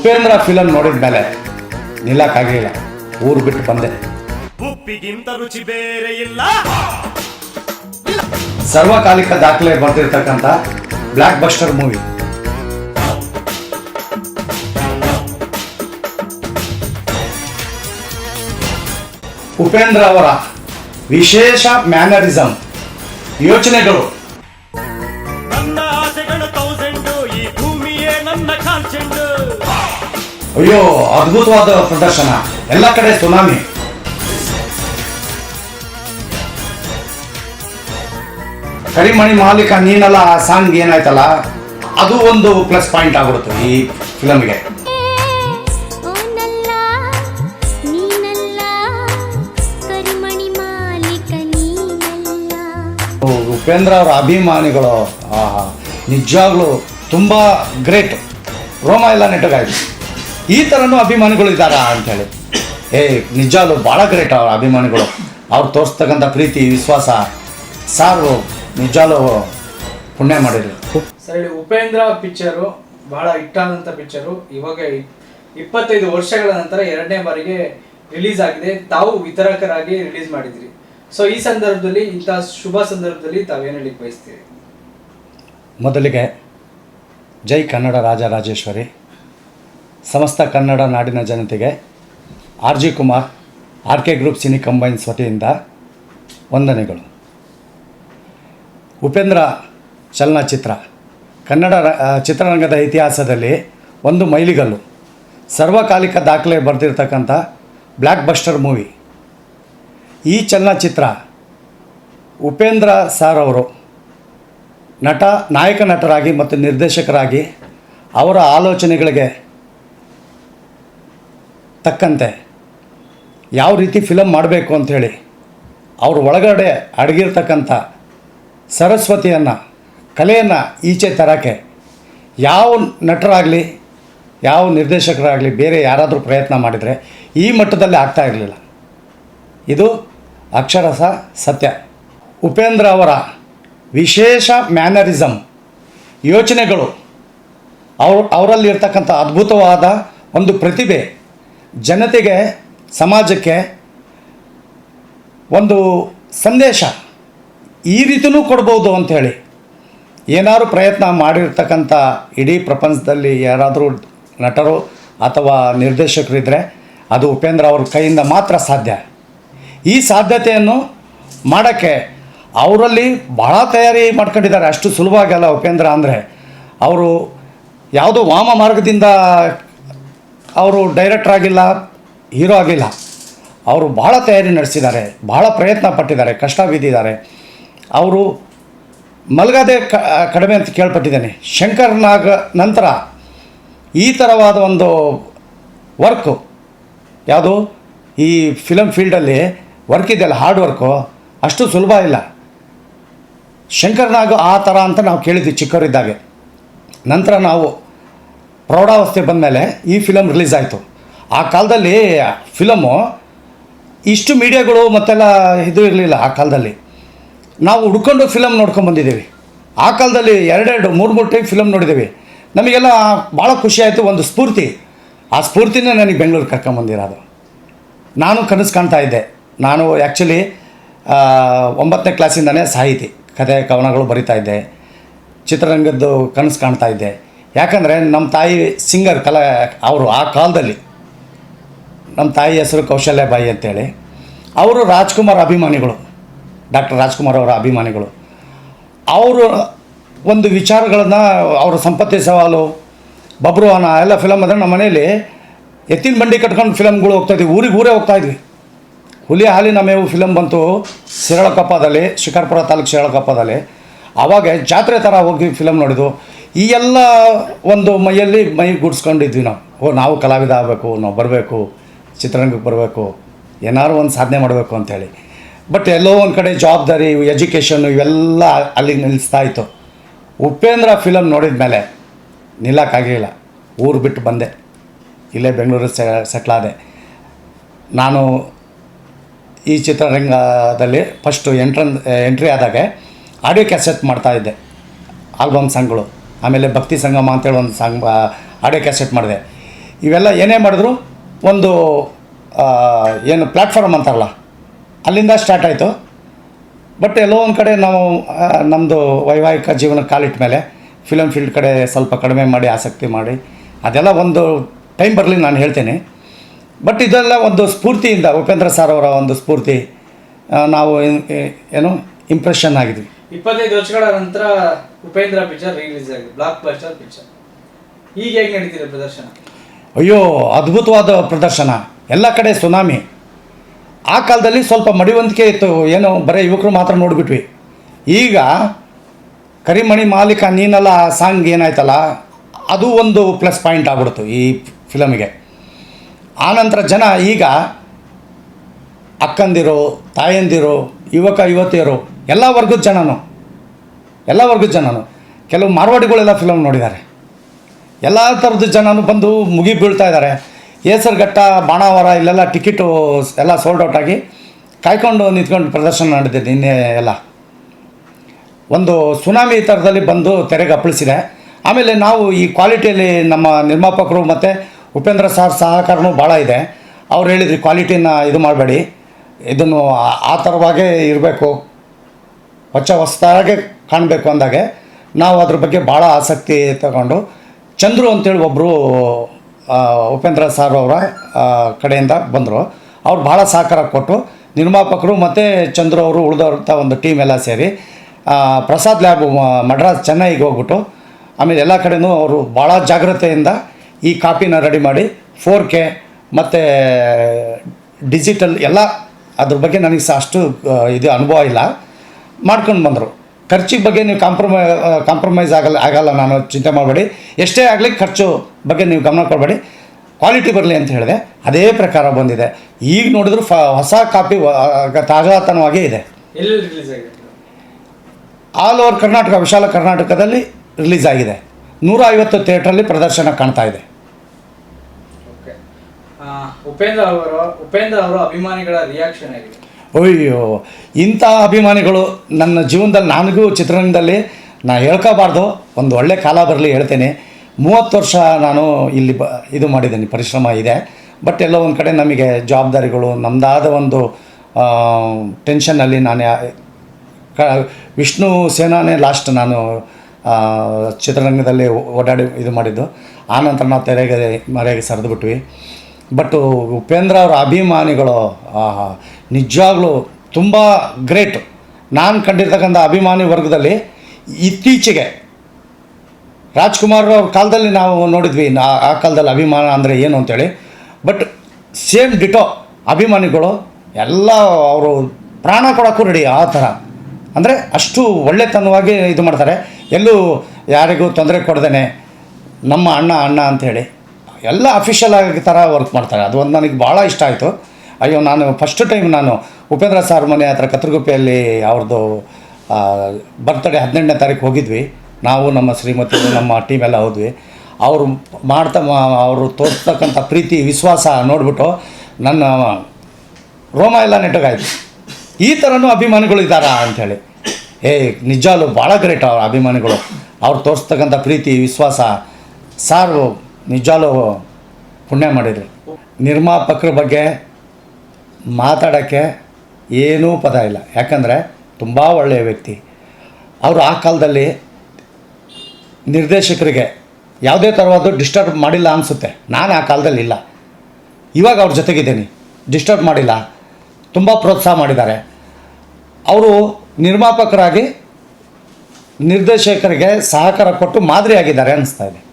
Upendra film ನೋಡಿದ ಮೇಲೆ ನಿಲ್ಲಕ್ಕಾಗಲಿಲ್ಲ. ಊರು ಬಿಟ್ಟು ಬಂದೆ. ಉಪ್ಪಿಗಿಂತ ರುಚಿ ಬೇರೆ ಇಲ್ಲ. ಸರ್ವಕಾಲಿಕ ದಾಖಲೆ ಬರೆದಿರ್ತಕ್ಕಂಥ ಬ್ಲ್ಯಾಕ್ ಬಸ್ಟರ್ ಮೂವಿ ಉಪೇಂದ್ರ ಅವರ ವಿಶೇಷ ಮ್ಯಾನರಿಸಮ್ ಯೋಚನೆಗಳು. ಅಯ್ಯೋ ಅದ್ಭುತವಾದ ಪ್ರದರ್ಶನ. ಎಲ್ಲ ಕಡೆ ಸುನಾಮಿ. ಕರಿಮಣಿ ಮಾಲೀಕ ನೀನಲ್ಲ ಆ ಸಾಂಗ್ ಏನಾಯ್ತಲ್ಲ? ಅದು ಒಂದು ಪ್ಲಸ್ ಪಾಯಿಂಟ್ ಆಗ್ಬಿಡುತ್ತೆ ಈ ಫಿಲಮ್ಗೆ ಉಪೇಂದ್ರ ಅವರ ಅಭಿಮಾನಿಗಳು ನಿಜವಾಗ್ಲೂ ತುಂಬ ಗ್ರೇಟ್ ರೋಮ ಎಲ್ಲ ನೆಟ್ಟಗಾಯ್ತು. ಈ ಥರನೂ ಅಭಿಮಾನಿಗಳು ಇದ್ದಾರಾ ಅಂಥೇಳಿ ಏ ಅದು ಭಾಳ ಗ್ರೇಟ್ ಅವ್ರ ಅಭಿಮಾನಿಗಳು. ಅವ್ರು ತೋರಿಸ್ತಕ್ಕಂಥ ಪ್ರೀತಿ ವಿಶ್ವಾಸ ಸಾರು ನಿಜಾಲು ಪುಣ್ಯ ಮಾಡಿದ್ರು ಸರ್ ಹೇಳಿ ಉಪೇಂದ್ರ ಪಿಕ್ಚರು ಬಹಳ ಹಿಟ್ಟಾದಂಥ ಪಿಕ್ಚರು ಇವಾಗ ಇಪ್ಪತ್ತೈದು ವರ್ಷಗಳ ನಂತರ ಎರಡನೇ ಬಾರಿಗೆ ರಿಲೀಸ್ ಆಗಿದೆ. ತಾವು ವಿತರಕರಾಗಿ ರಿಲೀಸ್ ಮಾಡಿದ್ರಿ. ಸೊ ಈ ಸಂದರ್ಭದಲ್ಲಿ ಇಂಥ ಶುಭ ಸಂದರ್ಭದಲ್ಲಿ ತಾವೇನು ಹೇಳಿಕ್ ಬಯಸ್ತೀರಿ? ಮೊದಲಿಗೆ ಜೈ ಕನ್ನಡ ರಾಜರಾಜೇಶ್ವರಿ ಸಮಸ್ತ ಕನ್ನಡ ನಾಡಿನ ಜನತೆಗೆ R G Kumar, R K group cine combines ವತಿಯಿಂದ ವಂದನೆಗಳು. ಉಪೇಂದ್ರ ಚಲನಚಿತ್ರ, ಕನ್ನಡ ಚಿತ್ರರಂಗದ ಇತಿಹಾಸದಲ್ಲಿ ಒಂದು ಮೈಲಿಗಲ್ಲು, ಸರ್ವಕಾಲಿಕ ದಾಖಲೆ ಬರೆದಿರ್ತಕ್ಕಂಥ ಬ್ಲ್ಯಾಕ್ ಬಸ್ಟರ್ ಮೂವಿ. ಈ ಚಲನಚಿತ್ರ ಉಪೇಂದ್ರ ಸಾರ್ ಅವರು ನಟ, ನಾಯಕ ನಟರಾಗಿ ಮತ್ತು ನಿರ್ದೇಶಕರಾಗಿ ಅವರ ಆಲೋಚನೆಗಳಿಗೆ ತಕ್ಕಂತೆ ಯಾವ ರೀತಿ ಫಿಲಮ್ ಮಾಡಬೇಕು ಅಂಥೇಳಿ ಅವ್ರ ಒಳಗಡೆ ಅಡಗಿರ್ತಕ್ಕಂಥ ಸರಸ್ವತಿಯನ್ನು, ಕಲೆಯನ್ನು ಈಚೆ ತರೋಕ್ಕೆ ಯಾವ ನಟರಾಗಲಿ, ಯಾವ ನಿರ್ದೇಶಕರಾಗಲಿ ಬೇರೆ ಯಾರಾದರೂ ಪ್ರಯತ್ನ ಮಾಡಿದರೆ ಈ ಮಟ್ಟದಲ್ಲಿ ಆಗ್ತಾ ಇರಲಿಲ್ಲ. ಇದು ಅಕ್ಷರಸ ಸತ್ಯ. ಉಪೇಂದ್ರ ಅವರ ವಿಶೇಷ ಮ್ಯಾನರಿಸಮ್ ಯೋಚನೆಗಳು, ಅವ್ರ, ಅವರಲ್ಲಿರ್ತಕ್ಕಂಥ ಅದ್ಭುತವಾದ ಒಂದು ಪ್ರತಿಭೆ ಜನತೆಗೆ, ಸಮಾಜಕ್ಕೆ ಒಂದು ಸಂದೇಶ ಈ ರೀತಿಯೂ ಕೊಡ್ಬೋದು ಅಂಥೇಳಿ. ಏನಾದರೂ ಪ್ರಯತ್ನ ಮಾಡಿರ್ತಕ್ಕಂಥ ಇಡೀ ಪ್ರಪಂಚದಲ್ಲಿ ಯಾರಾದರೂ ನಟರು ಅಥವಾ ನಿರ್ದೇಶಕರಿದ್ದರೆ ಅದು ಉಪೇಂದ್ರ ಅವ್ರ ಕೈಯಿಂದ ಮಾತ್ರ ಸಾಧ್ಯ. ಈ ಸಾಧ್ಯತೆಯನ್ನು ಮಾಡೋಕ್ಕೆ ಅವರಲ್ಲಿ ಭಾಳ ತಯಾರಿ ಮಾಡ್ಕೊಂಡಿದ್ದಾರೆ. ಅಷ್ಟು ಸುಲಭ ಆಗಲ್ಲ ಉಪೇಂದ್ರ ಅಂದರೆ. ಅವರು ಯಾವುದೋ ವಾಮ ಮಾರ್ಗದಿಂದ ಅವರು ಡೈರೆಕ್ಟರ್ ಆಗಿಲ್ಲ ಹೀರೋ ಆಗಿಲ್ಲ. ಅವರು ಭಾಳ ತಯಾರಿ ನಡೆಸಿದ್ದಾರೆ, ಭಾಳ ಪ್ರಯತ್ನ ಪಟ್ಟಿದ್ದಾರೆ, ಕಷ್ಟ ಬಿದ್ದಿದ್ದಾರೆ ಅವರು ಮಲಗದೆ ಕ ಕಡಿಮೆ ಅಂತ ಕೇಳ್ಪಟ್ಟಿದ್ದೇನೆ. ಶಂಕರ್ನಾಗ ನಂತರ ಈ ಥರವಾದ ಒಂದು ವರ್ಕು ಯಾವುದು? ಈ ಫಿಲಮ್ ಫೀಲ್ಡಲ್ಲಿ ವರ್ಕ್ ಇದೆಯಲ್ಲ ಹಾರ್ಡ್ ವರ್ಕು ಅಷ್ಟು ಸುಲಭ ಇಲ್ಲ. ಶಂಕರ್ನಾಗ ಆ ಥರ ಅಂತ ನಾವು ಕೇಳಿದ್ವಿ ಚಿಕ್ಕವರಿದ್ದಾಗೆ. ನಂತರ ನಾವು ಪ್ರೌಢಾವಸ್ಥೆ ಬಂದಮೇಲೆ ಈ ಫಿಲಮ್ ರಿಲೀಸ್ ಆಯಿತು. ಆ ಕಾಲದಲ್ಲಿ ಫಿಲಮು ಇಷ್ಟು ಮೀಡಿಯಾಗಳು ಮತ್ತೆಲ್ಲ ಇದು ಇರಲಿಲ್ಲ ಆ ಕಾಲದಲ್ಲಿ. ನಾವು ಹುಡ್ಕೊಂಡು ಫಿಲಮ್ ನೋಡ್ಕೊಂಡು ಬಂದಿದ್ದೀವಿ. ಆ ಕಾಲದಲ್ಲಿ ಎರಡೆರಡು, ಮೂರು ಮೂರು ಟೈಮ್ ಫಿಲಮ್ ನೋಡಿದ್ದೀವಿ. ನಮಗೆಲ್ಲ ಭಾಳ ಖುಷಿ ಆಯಿತು, ಒಂದು ಸ್ಫೂರ್ತಿ. ಆ ಸ್ಫೂರ್ತಿನೇ ನನಗೆ ಬೆಂಗಳೂರು ಕರ್ಕೊಂಬಂದಿರೋದು ನಾನು ಕನಸು ಕಾಣ್ತಾ ಇದ್ದೆ. ನಾನು ಆ್ಯಕ್ಚುಲಿ ಒಂಬತ್ತನೇ ಕ್ಲಾಸಿಂದನೇ ಸಾಹಿತಿ. ಕಥೆ, ಕವನಗಳು ಬರಿತಾ ಇದ್ದೆ. ಚಿತ್ರರಂಗದ್ದು ಕನಸು ಕಾಣ್ತಾ ಇದ್ದೆ. ಯಾಕಂದರೆ ನಮ್ಮ ತಾಯಿ ಸಿಂಗರ್ ಕಲಾ, ಅವರು ಆ ಕಾಲದಲ್ಲಿ. ನಮ್ಮ ತಾಯಿ ಹೆಸರು ಕೌಶಲ್ಯ ಬಾಯಿ ಅಂತೇಳಿ. ಅವರು ರಾಜ್ಕುಮಾರ್ ಅಭಿಮಾನಿಗಳು, ಡಾಕ್ಟರ್ ರಾಜ್ಕುಮಾರ್ ಅವರ ಅಭಿಮಾನಿಗಳು. ಅವರು ಒಂದು ವಿಚಾರಗಳನ್ನು, ಅವರ ಸಂಪತ್ತಿ ಸವಾಲು ಬಬ್ರುವಾನ ಎಲ್ಲ ಫಿಲಮ್ ಅಂದರೆ ನಮ್ಮ ಮನೇಲಿ ಎತ್ತಿನ ಬಂಡಿ ಕಟ್ಕೊಂಡು ಫಿಲಮ್ಗಳು ಹೋಗ್ತಾಯಿದ್ವಿ ಊರಿಗೆ ಊರೇ ಹೋಗ್ತಾಯಿದ್ವಿ ಹುಲಿ ಹಾಲಿನ ಮೇವು ಫಿಲಮ್ ಬಂತು ಶಿರಳಕೊಪ್ಪದಲ್ಲಿ, ಶಿಕಾರ್ಪುರ ತಾಲೂಕು ಶಿರಳಕೊಪ್ಪದಲ್ಲಿ. ಆವಾಗ ಜಾತ್ರೆ ಥರ ಹೋಗಿ ಫಿಲಮ್ ನೋಡಿದ್ವು. ಈ ಎಲ್ಲ ಒಂದು ಮೈಯಲ್ಲಿ ಮೈ ಗುಡ್ಸ್ಕೊಂಡಿದ್ವಿ ನಾವು. ಓ, ನಾವು ಕಲಾವಿದ ಆಗಬೇಕು, ನಾವು ಬರಬೇಕು, ಚಿತ್ರರಂಗಕ್ಕೆ ಬರಬೇಕು, ಏನಾದ್ರು ಒಂದು ಸಾಧನೆ ಮಾಡಬೇಕು ಅಂಥೇಳಿ. ಬಟ್ ಎಲ್ಲೋ ಒಂದು ಕಡೆ ಜವಾಬ್ದಾರಿ ಎಜುಕೇಷನ್ ಇವೆಲ್ಲ ಅಲ್ಲಿ ನಿಲ್ಲಿಸ್ತಾ ಇತ್ತು. ಉಪೇಂದ್ರ ಫಿಲಮ್ ನೋಡಿದ ಮೇಲೆ ನಿಲ್ಲಕ್ಕಾಗಲಿಲ್ಲ ಊರು ಬಿಟ್ಟು ಬಂದೆ. ಇಲ್ಲೇ ಬೆಂಗಳೂರು ಸೆಟ್ಲಾದೆ ನಾನು ಈ ಚಿತ್ರರಂಗದಲ್ಲಿ ಫಸ್ಟು ಎಂಟ್ರನ್ ಎಂಟ್ರಿ ಆದಾಗ ಆಡಿಯೋ ಕ್ಯಾಸೆಟ್ ಮಾಡ್ತಾಯಿದ್ದೆ ಆಲ್ಬಮ್ ಸಾಂಗ್ಗಳು ಆಮೇಲೆ ಭಕ್ತಿ ಸಂಗಮ ಅಂತೇಳಿ ಒಂದು ಸಾಂಗ್ ಆಡಿಯೋ ಕ್ಯಾಸೆಟ್ ಮಾಡಿದೆ. ಇವೆಲ್ಲ ಏನೇ ಮಾಡಿದ್ರು ಒಂದು ಏನು ಪ್ಲ್ಯಾಟ್ಫಾರ್ಮ್ ಅಂತಾರಲ್ಲ, ಅಲ್ಲಿಂದ ಸ್ಟಾರ್ಟ್ ಆಯಿತು. ಬಟ್ ಎಲ್ಲೋ ಒಂದು ಕಡೆ ನಾವು ನಮ್ಮದು ವೈವಾಹಿಕ ಜೀವನ ಕಾಲಿಟ್ಟ ಮೇಲೆ ಫಿಲಮ್ ಫೀಲ್ಡ್ ಕಡೆ ಸ್ವಲ್ಪ ಕಡಿಮೆ ಮಾಡಿ, ಆಸಕ್ತಿ ಮಾಡಿ, ಅದೆಲ್ಲ ಒಂದು ಟೈಮ್ ಬರಲಿ ನಾನು ಹೇಳ್ತೇನೆ. ಬಟ್ ಇದೆಲ್ಲ ಒಂದು ಸ್ಫೂರ್ತಿಯಿಂದ ಉಪೇಂದ್ರ ಸರ್ ಅವರ ಒಂದು ಸ್ಫೂರ್ತಿ ನಾವು ಏನು ಇಂಪ್ರೆಷನ್ ಆಗಿದ್ವಿ. ಇಪ್ಪತ್ತೈದು ವರ್ಷಗಳ ನಂತರ ಉಪೇಂದ್ರ ಪಿಕ್ಚರ್ ರಿಲೀಸ್ ಆಗಿದೆ. ಬ್ಲಾಕ್ ಬಸ್ಟರ್ ಪಿಕ್ಚರ್ ಈಗ ಹೇಗೆ ನಡೀತಿದೆ ಪ್ರದರ್ಶನ? ಅಯ್ಯೋ, ಅದ್ಭುತವಾದ ಪ್ರದರ್ಶನ. ಎಲ್ಲ ಕಡೆ ಸುನಾಮಿ. ಆ ಕಾಲದಲ್ಲಿ ಸ್ವಲ್ಪ ಮಡಿವಂತಿಕೆ ಇತ್ತು. ಏನೋ, ಬರೀ ಯುವಕರು ಮಾತ್ರ ನೋಡಿಬಿಟ್ವಿ. ಈಗ ಕರಿಮಣಿ ಮಾಲೀಕ, ನೀನಲ್ಲ ಸಾಂಗ್ ಏನಾಯ್ತಲ್ಲ, ಅದು ಒಂದು ಪ್ಲಸ್ ಪಾಯಿಂಟ್ ಆಗ್ಬಿಡ್ತು ಈ ಫಿಲಮಿಗೆ ಆನಂತರ ಜನ ಈಗ ಅಕ್ಕಂದಿರು, ತಾಯಂದಿರು, ಯುವಕ, ಯುವತಿಯರು, ಎಲ್ಲ ವರ್ಗದ ಜನನು ಎಲ್ಲ ವರ್ಗದ ಜನನು. ಕೆಲವು ಮಾರ್ವಾಡಿಗಳೆಲ್ಲ ಫಿಲಮ್ ನೋಡಿದ್ದಾರೆ. ಎಲ್ಲ ಥರದ ಜನನು ಬಂದು ಮುಗಿ ಬೀಳ್ತಾ ಇದ್ದಾರೆ. ಏಸರ್ಘಟ್ಟ ಬಾಣಾವರ, ಇಲ್ಲೆಲ್ಲ ಟಿಕೆಟು ಎಲ್ಲ ಸೋಲ್ಡ್ ಔಟ್ ಆಗಿ ಕಾಯ್ಕೊಂಡು ನಿಂತ್ಕೊಂಡು ಪ್ರದರ್ಶನ ನಡೆದಿದೆ ನಿನ್ನೆ ಎಲ್ಲ. ಒಂದು ಸುನಾಮಿ ಥರದಲ್ಲಿ ಬಂದು ತೆರೆಗೆ ಅಪ್ಪಳಿಸಿದೆ. ಆಮೇಲೆ ನಾವು ಈ ಕ್ವಾಲಿಟಿಯಲ್ಲಿ ನಮ್ಮ ನಿರ್ಮಾಪಕರು ಮತ್ತು ಉಪೇಂದ್ರ ಸಾರ್ ಸಹಕಾರನೂ ಭಾಳ ಇದೆ. ಅವ್ರು ಹೇಳಿದ್ರಿ ಕ್ವಾಲಿಟಿನ ಇದು ಮಾಡಬೇಡಿ. ಇದನ್ನು ಆ- ಥರವಾಗೇ ಇರಬೇಕು. ಹೊಚ್ಚ ಹೊಸದಾಗೆ ಕಾಣಬೇಕು ಅಂದಾಗೆ ನಾವು ಅದ್ರ ಬಗ್ಗೆ ಭಾಳ ಆಸಕ್ತಿ ತಗೊಂಡು ಚಂದ್ರು ಅಂತೇಳಿ ಒಬ್ಬರು ಉಪೇಂದ್ರ ಸಾರ್ ಅವರ ಕಡೆಯಿಂದ ಬಂದರು. ಅವ್ರು ಭಾಳ ಸಹಕಾರ ಕೊಟ್ಟು ನಿರ್ಮಾಪಕರು ಮತ್ತು ಚಂದ್ರು ಅವರು ಉಳಿದವ್ರಂಥ ಒಂದು ಟೀಮ್ ಎಲ್ಲ ಸೇರಿ ಪ್ರಸಾದ್ ಲ್ಯಾಬ್ ಮಡ್ರಾಸ್ ಚೆನ್ನೈಗೆ ಹೋಗ್ಬಿಟ್ಟು ಆಮೇಲೆ ಎಲ್ಲ ಕಡೆಯೂ ಅವರು ಭಾಳ ಜಾಗ್ರತೆಯಿಂದ ಈ ಕಾಪಿನ ರೆಡಿ ಮಾಡಿ ಫೋರ್ ಕೆ ಮತ್ತು ಡಿಜಿಟಲ್ ಎಲ್ಲ ಅದ್ರ ಬಗ್ಗೆ ನನಗೆ ಸಹ ಅಷ್ಟು ಇದು ಅನುಭವ ಇಲ್ಲ. ಮಾಡ್ಕೊಂಡು ಬಂದರು. ಖರ್ಚಿಗೆ ಬಗ್ಗೆ ನೀವು ಕಾಂಪ್ರಮೈ ಕಾಂಪ್ರಮೈಸ್ ಆಗಲ್ಲ ಆಗಲ್ಲ ನಾನು ಚಿಂತೆ ಮಾಡಬೇಡಿ. ಎಷ್ಟೇ ಆಗಲಿ ಖರ್ಚು ಬಗ್ಗೆ ನೀವು ಗಮನ ಕೊಡಬೇಡಿ. ಕ್ವಾಲಿಟಿ ಬರಲಿ ಅಂತ ಹೇಳಿದೆ. ಅದೇ ಪ್ರಕಾರ ಬಂದಿದೆ. ಈಗ ನೋಡಿದ್ರು ಫ ಹೊಸ ಕಾಪಿ ತಾಜಾತನವಾಗೇ ಇದೆ. ಎಲ್ಲಿ ರಿಲೀಸ್ ಆಗಿದೆ? ಆಲ್ ಓವರ್ ಕರ್ನಾಟಕ ವಿಶಾಲ ಕರ್ನಾಟಕದಲ್ಲಿ ರಿಲೀಸ್ ಆಗಿದೆ. ನೂರ ಐವತ್ತು ಥಿಯೇಟ್ರಲ್ಲಿ ಪ್ರದರ್ಶನ ಕಾಣ್ತಾ ಇದೆ. ಓಕೆ ಉಪೇಂದ್ರ ಅವರು ಉಪೇಂದ್ರ ಅವರ ಅಭಿಮಾನಿಗಳ ರಿಯಾಕ್ಷನ್ ಆಗಿದೆ ಅಯ್ಯೋ, ಇಂಥ ಅಭಿಮಾನಿಗಳು ನನ್ನ ಜೀವನದಲ್ಲಿ ನನಗೂ ಚಿತ್ರರಂಗದಲ್ಲಿ ನಾ ಹೇಳ್ಕೋಬಾರ್ದು. ಒಂದು ಒಳ್ಳೆ ಕಾಲ ಬರಲಿ ಹೇಳ್ತೇನೆ. ಮೂವತ್ತು ವರ್ಷ ನಾನು ಇಲ್ಲಿ ಬ, ಇದು ಮಾಡಿದ್ದೀನಿ, ಪರಿಶ್ರಮ ಇದೆ. ಬಟ್ ಎಲ್ಲೋ ಒಂದು ಕಡೆ ನಮಗೆ ಜವಾಬ್ದಾರಿಗಳು ನಮ್ಮದಾದ ಒಂದು ಟೆನ್ಷನ್ನಲ್ಲಿ ನಾನು, ಕ, ವಿಷ್ಣು ಸೇನಾನೇ ಲಾಸ್ಟ್ ನಾನು ಚಿತ್ರರಂಗದಲ್ಲಿ ಓಡಾಡಿ ಇದು ಮಾಡಿದ್ದು. ಆನಂತರ ನಾವು ತೆರೆಗೆ ಮರೆಗೆ ಸರಿದು ಬಿಟ್ವಿ ಬಟ್ ಉಪೇಂದ್ರ ಅವರ ಅಭಿಮಾನಿಗಳು ನಿಜವಾಗ್ಲೂ ತುಂಬ ಗ್ರೇಟ್ ನಾನು ಕಂಡಿರ್ತಕ್ಕಂಥ ಅಭಿಮಾನಿ ವರ್ಗದಲ್ಲಿ ಇತ್ತೀಚೆಗೆ ರಾಜ್ಕುಮಾರ್ ಅವ್ರ ಕಾಲದಲ್ಲಿ ನಾವು ನೋಡಿದ್ವಿ. ಆ ಕಾಲದಲ್ಲಿ ಅಭಿಮಾನ ಅಂದರೆ ಏನು ಅಂತೇಳಿ. ಬಟ್ ಸೇಮ್ ಡಿಟೋ ಅಭಿಮಾನಿಗಳು ಎಲ್ಲ ಅವರು ಪ್ರಾಣ ಕೊಡೋಕ್ಕೂ ರೆಡಿ ಆ ಥರ. ಅಂದರೆ ಅಷ್ಟು ಒಳ್ಳೆತನವಾಗಿ ಇದು ಮಾಡ್ತಾರೆ. ಎಲ್ಲೂ ಯಾರಿಗೂ ತೊಂದರೆ ಕೊಡ್ದೇನೆ ನಮ್ಮ ಅಣ್ಣ ಅಣ್ಣ ಅಂಥೇಳಿ ಎಲ್ಲ ಅಫಿಷಿಯಲ್ ಆಗಿ ಥರ ವರ್ಕ್ ಮಾಡ್ತಾರೆ. ಅದು ಒಂದು ನನಗೆ ಭಾಳ ಇಷ್ಟ ಆಯಿತು. ಅಯ್ಯೋ, ನಾನು ಫಸ್ಟ್ ಟೈಮ್ ನಾನು ಉಪೇಂದ್ರ ಸಾರ್ ಮನೆ ಹತ್ರ ಕತ್ರಗುಪ್ಪೆಯಲ್ಲಿ ಅವ್ರದ್ದು ಬರ್ತ್ಡೇ ಹದಿನೆಂಟನೇ ತಾರೀಕು ಹೋಗಿದ್ವಿ. ನಾವು ನಮ್ಮ ಶ್ರೀಮತಿ, ನಮ್ಮ ಟೀಮ್ ಎಲ್ಲ ಹೋದ್ವಿ. ಅವರು ಮಾಡ್ತಾ ಅವರು ತೋರಿಸ್ತಕ್ಕಂಥ ಪ್ರೀತಿ, ವಿಶ್ವಾಸ ನೋಡಿಬಿಟ್ಟು ನನ್ನ ರೋಮ ಎಲ್ಲ ನೆಟ್ಟಗಾಯಿತು. ಈ ಥರನೂ ಅಭಿಮಾನಿಗಳು ಇದ್ದಾರಾ ಅಂಥೇಳಿ. ಏ, ನಿಜಾಲು ಭಾಳ ಗ್ರೇಟ್ ಅವ್ರ ಅಭಿಮಾನಿಗಳು. ಅವ್ರು ತೋರಿಸ್ತಕ್ಕಂಥ ಪ್ರೀತಿ, ವಿಶ್ವಾಸ. ಸಾರು ನಿಜಾಲು ಪುಣ್ಯ ಮಾಡಿದರು. ನಿರ್ಮಾಪಕರ ಬಗ್ಗೆ ಮಾತಾಡೋಕ್ಕೆ ಏನೂ ಪದ ಇಲ್ಲ. ಯಾಕಂದರೆ ತುಂಬ ಒಳ್ಳೆಯ ವ್ಯಕ್ತಿ. ಅವರು ಆ ಕಾಲದಲ್ಲಿ ನಿರ್ದೇಶಕರಿಗೆ ಯಾವುದೇ ಥರವಾದ ಡಿಸ್ಟರ್ಬ್ ಮಾಡಿಲ್ಲ ಅನಿಸುತ್ತೆ. ನಾನು ಆ ಕಾಲದಲ್ಲಿ ಇಲ್ಲ. ಇವಾಗ ಅವ್ರ ಜೊತೆಗಿದ್ದೀನಿ. ಡಿಸ್ಟರ್ಬ್ ಮಾಡಿಲ್ಲ. ತುಂಬ ಪ್ರೋತ್ಸಾಹ ಮಾಡಿದ್ದಾರೆ. ಅವರು ನಿರ್ಮಾಪಕರಾಗಿ ನಿರ್ದೇಶಕರಿಗೆ ಸಹಕಾರ ಕೊಟ್ಟು ಮಾದರಿಯಾಗಿದ್ದಾರೆ ಅನ್ನಿಸ್ತಾ ಇದೆ.